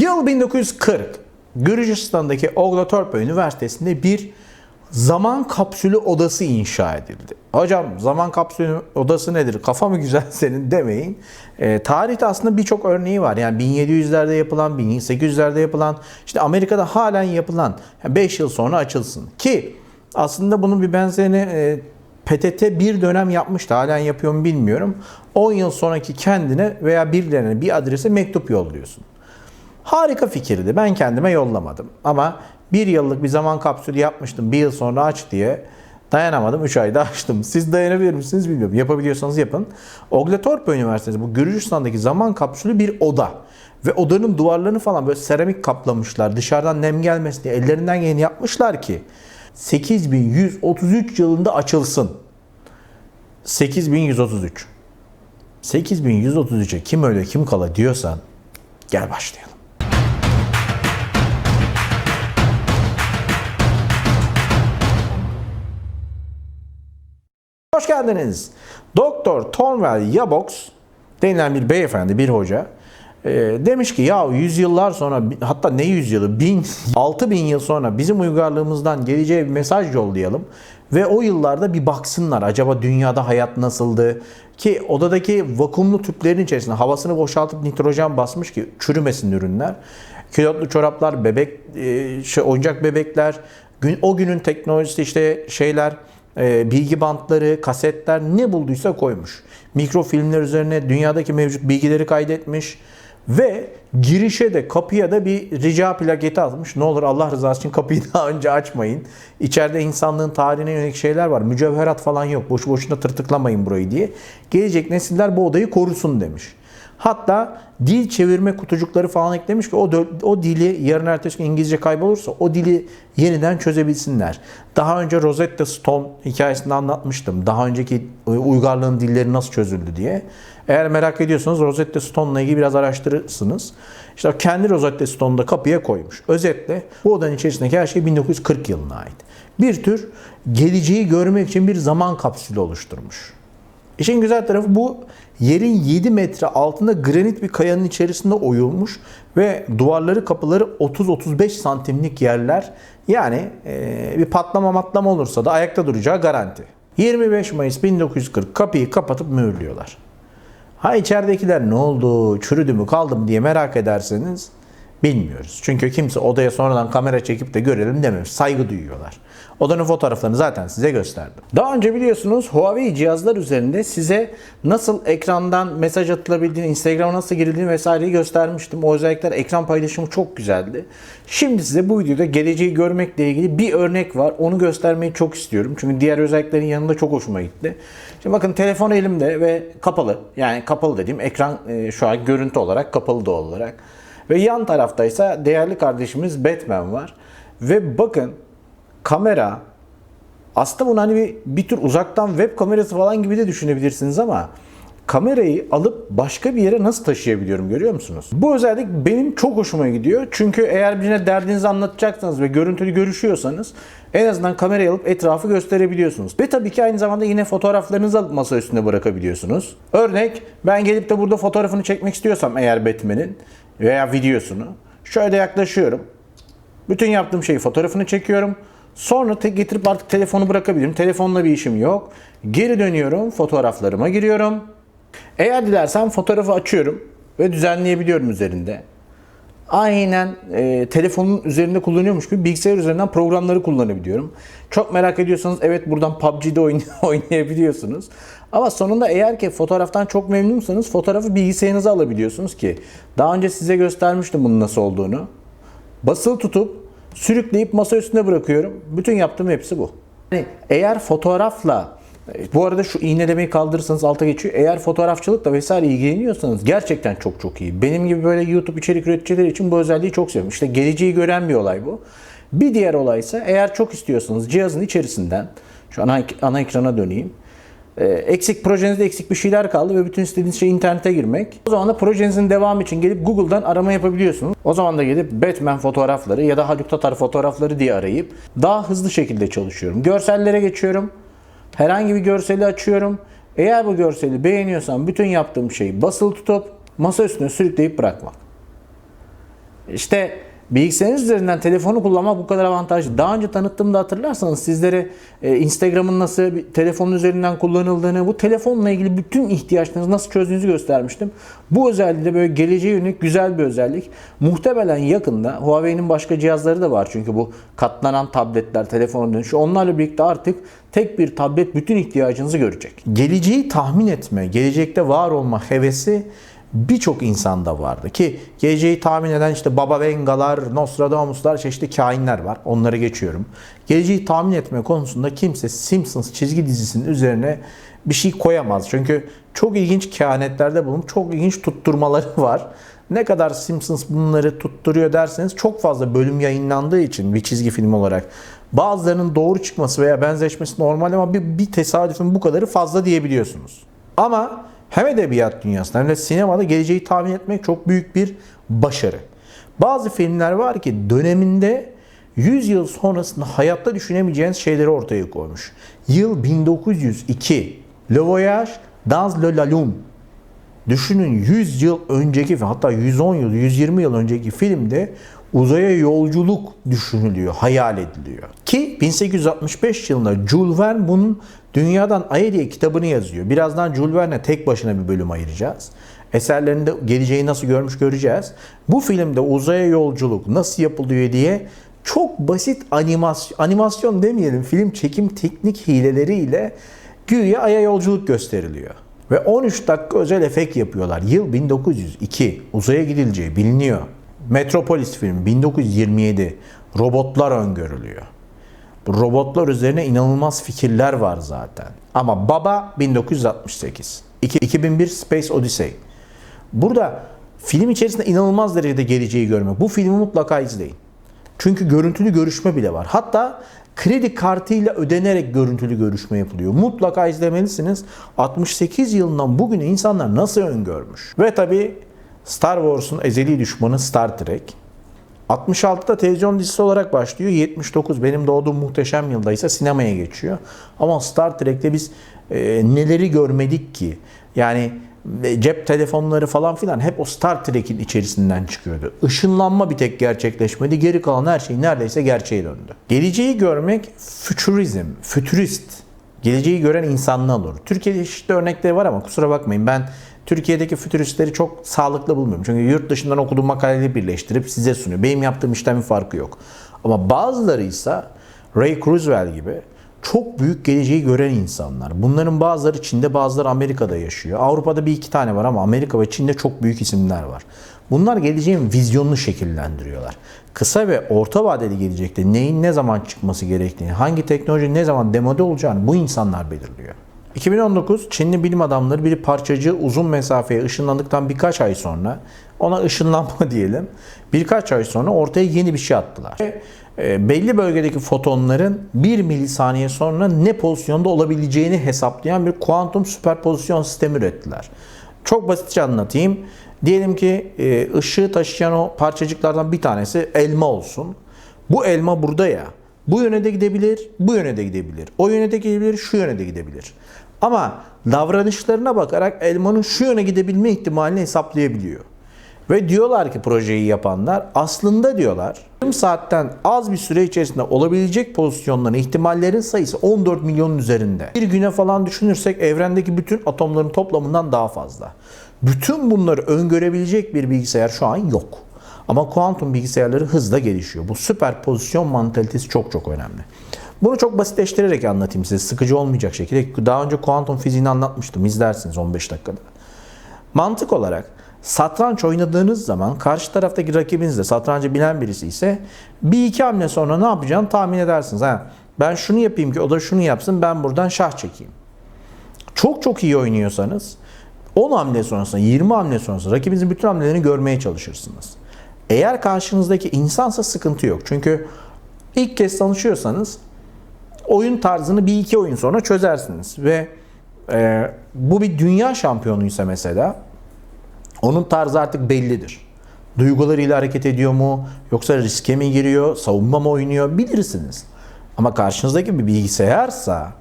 Yıl 1940. Gürcistan'daki Oglatorpa Üniversitesi'nde bir zaman kapsülü odası inşa edildi. Hocam zaman kapsülü odası nedir? Kafa mı güzel senin demeyin. E, tarihte aslında birçok örneği var. Yani 1700'lerde yapılan, 1800'lerde yapılan, işte Amerika'da halen yapılan 5 yıl sonra açılsın. Ki aslında bunun bir benzerini e, PTT bir dönem yapmıştı. Halen yapıyor mu bilmiyorum. 10 yıl sonraki kendine veya birilerine bir adrese mektup yolluyorsun. Harika fikirdi. Ben kendime yollamadım. Ama bir yıllık bir zaman kapsülü yapmıştım. Bir yıl sonra aç diye dayanamadım. 3 ayda açtım. Siz dayanabilir misiniz bilmiyorum. Yapabiliyorsanız yapın. Ogletorpa Üniversitesi bu Gürcistan'daki zaman kapsülü bir oda. Ve odanın duvarlarını falan böyle seramik kaplamışlar. Dışarıdan nem gelmesin diye ellerinden geleni yapmışlar ki 8133 yılında açılsın. 8133. 8133'e kim öyle kim kala diyorsan gel başlayalım. Hoş geldiniz. Doktor Thornwell Yabox denilen bir beyefendi, bir hoca e, demiş ki ya yüzyıllar sonra hatta ne yüzyılı bin, altı bin yıl sonra bizim uygarlığımızdan geleceğe bir mesaj yollayalım ve o yıllarda bir baksınlar acaba dünyada hayat nasıldı ki odadaki vakumlu tüplerin içerisinde havasını boşaltıp nitrojen basmış ki çürümesin ürünler. Kilotlu çoraplar, bebek, e, şey, oyuncak bebekler, gün, o günün teknolojisi işte şeyler, e, bilgi bantları, kasetler ne bulduysa koymuş. Mikrofilmler üzerine dünyadaki mevcut bilgileri kaydetmiş ve girişe de kapıya da bir rica plaketi atmış. Ne olur Allah rızası için kapıyı daha önce açmayın. İçeride insanlığın tarihine yönelik şeyler var. Mücevherat falan yok. Boşu boşuna tırtıklamayın burayı diye. Gelecek nesiller bu odayı korusun demiş. Hatta dil çevirme kutucukları falan eklemiş ki o, o dili yarın ertesi gün İngilizce kaybolursa o dili yeniden çözebilsinler. Daha önce Rosetta Stone hikayesini anlatmıştım. Daha önceki uygarlığın dilleri nasıl çözüldü diye. Eğer merak ediyorsanız Rosetta Stone'la ilgili biraz araştırırsınız. İşte kendi Rosetta Stone'u da kapıya koymuş. Özetle bu odanın içerisindeki her şey 1940 yılına ait. Bir tür geleceği görmek için bir zaman kapsülü oluşturmuş. İşin güzel tarafı bu yerin 7 metre altında granit bir kayanın içerisinde oyulmuş ve duvarları kapıları 30-35 santimlik yerler. Yani e, bir patlama matlama olursa da ayakta duracağı garanti. 25 Mayıs 1940 kapıyı kapatıp mühürlüyorlar. Ha içeridekiler ne oldu, çürüdü mü kaldı mı diye merak ederseniz bilmiyoruz. Çünkü kimse odaya sonradan kamera çekip de görelim dememiş. Saygı duyuyorlar. Odanın fotoğraflarını zaten size gösterdim. Daha önce biliyorsunuz Huawei cihazlar üzerinde size nasıl ekrandan mesaj atılabildiğini, Instagram'a nasıl girildiğini vesaireyi göstermiştim. O özellikler ekran paylaşımı çok güzeldi. Şimdi size bu videoda geleceği görmekle ilgili bir örnek var. Onu göstermeyi çok istiyorum. Çünkü diğer özelliklerin yanında çok hoşuma gitti. Şimdi bakın telefon elimde ve kapalı. Yani kapalı dediğim ekran e, şu an görüntü olarak kapalı doğal olarak. Ve yan taraftaysa değerli kardeşimiz Batman var. Ve bakın kamera aslında bunu hani bir, bir tür uzaktan web kamerası falan gibi de düşünebilirsiniz ama kamerayı alıp başka bir yere nasıl taşıyabiliyorum görüyor musunuz? Bu özellik benim çok hoşuma gidiyor. Çünkü eğer birine derdinizi anlatacaksanız ve görüntülü görüşüyorsanız en azından kamerayı alıp etrafı gösterebiliyorsunuz. Ve tabii ki aynı zamanda yine fotoğraflarınızı alıp masa üstünde bırakabiliyorsunuz. Örnek ben gelip de burada fotoğrafını çekmek istiyorsam eğer Batman'in veya videosunu şöyle yaklaşıyorum. Bütün yaptığım şeyi fotoğrafını çekiyorum. Sonra tek getirip artık telefonu bırakabilirim. Telefonla bir işim yok. Geri dönüyorum. Fotoğraflarıma giriyorum. Eğer dilersem fotoğrafı açıyorum ve düzenleyebiliyorum üzerinde. Aynen e, telefonun üzerinde kullanıyormuş gibi bilgisayar üzerinden programları kullanabiliyorum. Çok merak ediyorsanız evet buradan PUBG'de oyn oynayabiliyorsunuz. Ama sonunda eğer ki fotoğraftan çok memnunsanız fotoğrafı bilgisayarınıza alabiliyorsunuz ki daha önce size göstermiştim bunun nasıl olduğunu. Basılı tutup sürükleyip masa üstüne bırakıyorum. Bütün yaptığım hepsi bu. Yani eğer fotoğrafla bu arada şu iğnelemeyi kaldırırsanız alta geçiyor. Eğer fotoğrafçılıkla vesaire ilgileniyorsanız gerçekten çok çok iyi. Benim gibi böyle YouTube içerik üreticileri için bu özelliği çok seviyorum. İşte geleceği gören bir olay bu. Bir diğer olay ise eğer çok istiyorsanız cihazın içerisinden şu ana, ana ekrana döneyim. Ee, eksik projenizde eksik bir şeyler kaldı ve bütün istediğiniz şey internete girmek. O zaman da projenizin devamı için gelip Google'dan arama yapabiliyorsunuz. O zaman da gelip Batman fotoğrafları ya da Haluk Tatar fotoğrafları diye arayıp daha hızlı şekilde çalışıyorum. Görsellere geçiyorum. Herhangi bir görseli açıyorum. Eğer bu görseli beğeniyorsam bütün yaptığım şeyi basılı tutup masa üstüne sürükleyip bırakmak. İşte bilgisayarınız üzerinden telefonu kullanmak bu kadar avantajlı. Daha önce tanıttığımda hatırlarsanız sizlere e, Instagram'ın nasıl telefonun üzerinden kullanıldığını, bu telefonla ilgili bütün ihtiyaçlarınızı nasıl çözdüğünüzü göstermiştim. Bu özelliği de böyle geleceğe yönelik güzel bir özellik. Muhtemelen yakında Huawei'nin başka cihazları da var çünkü bu katlanan tabletler, telefona dönüşü. Onlarla birlikte artık tek bir tablet bütün ihtiyacınızı görecek. Geleceği tahmin etme, gelecekte var olma hevesi birçok insanda vardı ki geleceği tahmin eden işte Baba Venga'lar, Nostradamus'lar, çeşitli kainler var. Onları geçiyorum. Geleceği tahmin etme konusunda kimse Simpsons çizgi dizisinin üzerine bir şey koyamaz. Çünkü çok ilginç kehanetlerde bulunup çok ilginç tutturmaları var. Ne kadar Simpsons bunları tutturuyor derseniz çok fazla bölüm yayınlandığı için bir çizgi film olarak bazılarının doğru çıkması veya benzeşmesi normal ama bir, bir tesadüfün bu kadarı fazla diyebiliyorsunuz. Ama hem edebiyat dünyasında hem de sinemada geleceği tahmin etmek çok büyük bir başarı. Bazı filmler var ki döneminde 100 yıl sonrasında hayatta düşünemeyeceğiniz şeyleri ortaya koymuş. Yıl 1902. Le Voyage dans le la Lune. Düşünün 100 yıl önceki hatta 110 yıl, 120 yıl önceki filmde uzaya yolculuk düşünülüyor, hayal ediliyor. Ki 1865 yılında Jules Verne bunun Dünyadan Ay'a diye kitabını yazıyor. Birazdan Jules Verne'e tek başına bir bölüm ayıracağız. Eserlerinde geleceği nasıl görmüş göreceğiz. Bu filmde uzaya yolculuk nasıl yapılıyor diye çok basit animasyon, animasyon demeyelim film çekim teknik hileleriyle güya Ay'a yolculuk gösteriliyor. Ve 13 dakika özel efekt yapıyorlar. Yıl 1902. Uzaya gidileceği biliniyor. Metropolis film 1927. Robotlar öngörülüyor. Robotlar üzerine inanılmaz fikirler var zaten. Ama baba 1968. 2001 Space Odyssey. Burada film içerisinde inanılmaz derecede geleceği görmek. Bu filmi mutlaka izleyin. Çünkü görüntülü görüşme bile var. Hatta kredi kartıyla ödenerek görüntülü görüşme yapılıyor. Mutlaka izlemelisiniz. 68 yılından bugüne insanlar nasıl öngörmüş? Ve tabi Star Wars'un ezeli düşmanı Star Trek. 66'da televizyon dizisi olarak başlıyor. 79 benim doğduğum muhteşem yılda ise sinemaya geçiyor. Ama Star Trek'te biz e, neleri görmedik ki? Yani e, cep telefonları falan filan hep o Star Trek'in içerisinden çıkıyordu. Işınlanma bir tek gerçekleşmedi. Geri kalan her şey neredeyse gerçeğe döndü. Geleceği görmek futurizm, futurist. Geleceği gören insanlı olur. Türkiye'de işte örnekleri var ama kusura bakmayın ben Türkiye'deki fütüristleri çok sağlıklı bulmuyorum. Çünkü yurt dışından okuduğum makaleleri birleştirip size sunuyor. Benim yaptığım işten bir farkı yok. Ama bazıları ise Ray Kurzweil gibi çok büyük geleceği gören insanlar. Bunların bazıları Çin'de bazıları Amerika'da yaşıyor. Avrupa'da bir iki tane var ama Amerika ve Çin'de çok büyük isimler var. Bunlar geleceğin vizyonunu şekillendiriyorlar. Kısa ve orta vadeli gelecekte neyin ne zaman çıkması gerektiğini, hangi teknoloji ne zaman demode olacağını bu insanlar belirliyor. 2019 Çinli bilim adamları bir parçacığı uzun mesafeye ışınlandıktan birkaç ay sonra ona ışınlanma diyelim. Birkaç ay sonra ortaya yeni bir şey attılar. E, belli bölgedeki fotonların 1 milisaniye sonra ne pozisyonda olabileceğini hesaplayan bir kuantum süperpozisyon sistemi ürettiler. Çok basitçe anlatayım. Diyelim ki e, ışığı taşıyan o parçacıklardan bir tanesi elma olsun. Bu elma burada ya. Bu yöne de gidebilir, bu yöne de gidebilir. O yöne de gidebilir, şu yöne de gidebilir. Ama davranışlarına bakarak elmanın şu yöne gidebilme ihtimalini hesaplayabiliyor. Ve diyorlar ki projeyi yapanlar aslında diyorlar yarım saatten az bir süre içerisinde olabilecek pozisyonların ihtimallerin sayısı 14 milyonun üzerinde. Bir güne falan düşünürsek evrendeki bütün atomların toplamından daha fazla. Bütün bunları öngörebilecek bir bilgisayar şu an yok. Ama kuantum bilgisayarları hızla gelişiyor. Bu süper pozisyon mantalitesi çok çok önemli. Bunu çok basitleştirerek anlatayım size. Sıkıcı olmayacak şekilde. Daha önce kuantum fiziğini anlatmıştım. İzlersiniz 15 dakikada. Mantık olarak satranç oynadığınız zaman karşı taraftaki rakibiniz de satrancı bilen birisi ise bir iki hamle sonra ne yapacağını tahmin edersiniz. Ha, ben şunu yapayım ki o da şunu yapsın ben buradan şah çekeyim. Çok çok iyi oynuyorsanız 10 hamle sonrasında 20 hamle sonrasında rakibinizin bütün hamlelerini görmeye çalışırsınız. Eğer karşınızdaki insansa sıkıntı yok. Çünkü ilk kez tanışıyorsanız oyun tarzını bir iki oyun sonra çözersiniz. Ve e, bu bir dünya şampiyonuysa mesela onun tarzı artık bellidir. Duygularıyla hareket ediyor mu? Yoksa riske mi giriyor? Savunma mı oynuyor? Bilirsiniz. Ama karşınızdaki bir bilgisayarsa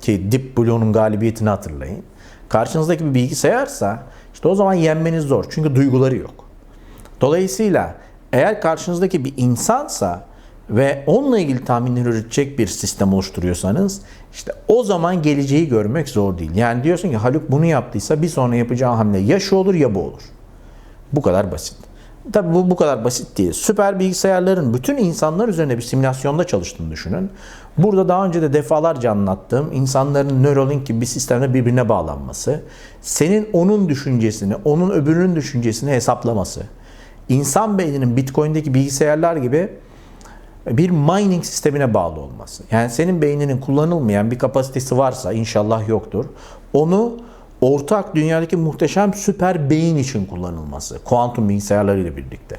ki Deep Blue'nun galibiyetini hatırlayın. Karşınızdaki bir bilgisayarsa işte o zaman yenmeniz zor. Çünkü duyguları yok. Dolayısıyla Eğer karşınızdaki bir insansa ve onunla ilgili tahminler üretecek bir sistem oluşturuyorsanız işte o zaman geleceği görmek zor değil. Yani diyorsun ki Haluk bunu yaptıysa bir sonra yapacağı hamle ya şu olur ya bu olur. Bu kadar basit. Tabii bu bu kadar basit değil. Süper bilgisayarların bütün insanlar üzerine bir simülasyonda çalıştığını düşünün. Burada daha önce de defalarca anlattığım insanların Neuralink gibi bir sistemle birbirine bağlanması, senin onun düşüncesini, onun öbürünün düşüncesini hesaplaması, insan beyninin Bitcoin'deki bilgisayarlar gibi bir mining sistemine bağlı olması. Yani senin beyninin kullanılmayan bir kapasitesi varsa inşallah yoktur. Onu ortak dünyadaki muhteşem süper beyin için kullanılması. Kuantum bilgisayarlarıyla birlikte.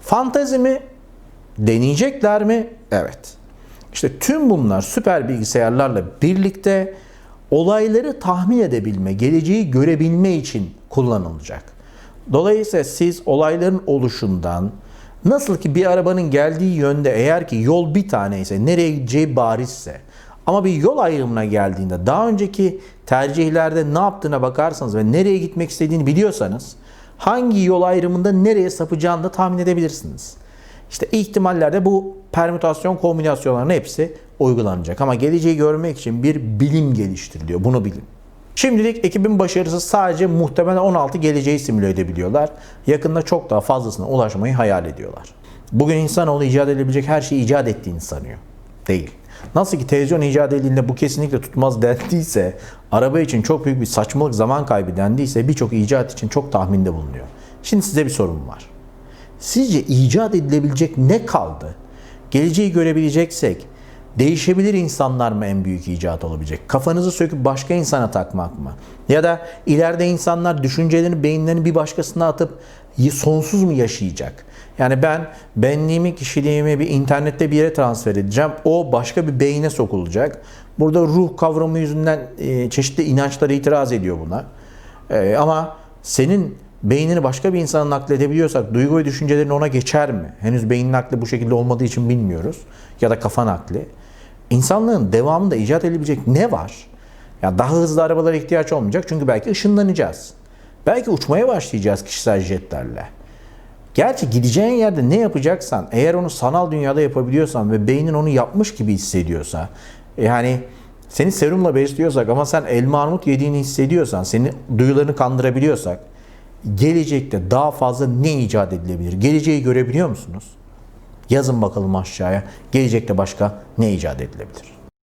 Fantezi mi? Deneyecekler mi? Evet. İşte tüm bunlar süper bilgisayarlarla birlikte olayları tahmin edebilme, geleceği görebilme için kullanılacak. Dolayısıyla siz olayların oluşundan, nasıl ki bir arabanın geldiği yönde eğer ki yol bir tane ise, nereye gideceği barizse, ama bir yol ayrımına geldiğinde daha önceki tercihlerde ne yaptığına bakarsanız ve nereye gitmek istediğini biliyorsanız hangi yol ayrımında nereye sapacağını da tahmin edebilirsiniz. İşte ihtimallerde bu permütasyon kombinasyonlarının hepsi uygulanacak. Ama geleceği görmek için bir bilim geliştiriliyor. Bunu bilin. Şimdilik ekibin başarısı sadece muhtemelen 16 geleceği simüle edebiliyorlar. Yakında çok daha fazlasına ulaşmayı hayal ediyorlar. Bugün insanoğlu icat edebilecek her şeyi icat ettiğini sanıyor. Değil. Nasıl ki televizyon icat edildiğinde bu kesinlikle tutmaz dendiyse, araba için çok büyük bir saçmalık zaman kaybı dendiyse birçok icat için çok tahminde bulunuyor. Şimdi size bir sorum var. Sizce icat edilebilecek ne kaldı? Geleceği görebileceksek değişebilir insanlar mı en büyük icat olabilecek? Kafanızı söküp başka insana takmak mı? Ya da ileride insanlar düşüncelerini, beyinlerini bir başkasına atıp sonsuz mu yaşayacak? Yani ben benliğimi, kişiliğimi bir internette bir yere transfer edeceğim. O başka bir beyine sokulacak. Burada ruh kavramı yüzünden e, çeşitli inançlar itiraz ediyor buna. E, ama senin beynini başka bir insana nakledebiliyorsak duygu ve düşüncelerin ona geçer mi? Henüz beyin nakli bu şekilde olmadığı için bilmiyoruz. Ya da kafa nakli. İnsanlığın devamında icat edilebilecek ne var? Ya daha hızlı arabalara ihtiyaç olmayacak çünkü belki ışınlanacağız. Belki uçmaya başlayacağız kişisel jetlerle. Gerçi gideceğin yerde ne yapacaksan, eğer onu sanal dünyada yapabiliyorsan ve beynin onu yapmış gibi hissediyorsa, yani seni serumla besliyorsak ama sen elma armut yediğini hissediyorsan, seni duyularını kandırabiliyorsak, gelecekte daha fazla ne icat edilebilir? Geleceği görebiliyor musunuz? Yazın bakalım aşağıya. Gelecekte başka ne icat edilebilir?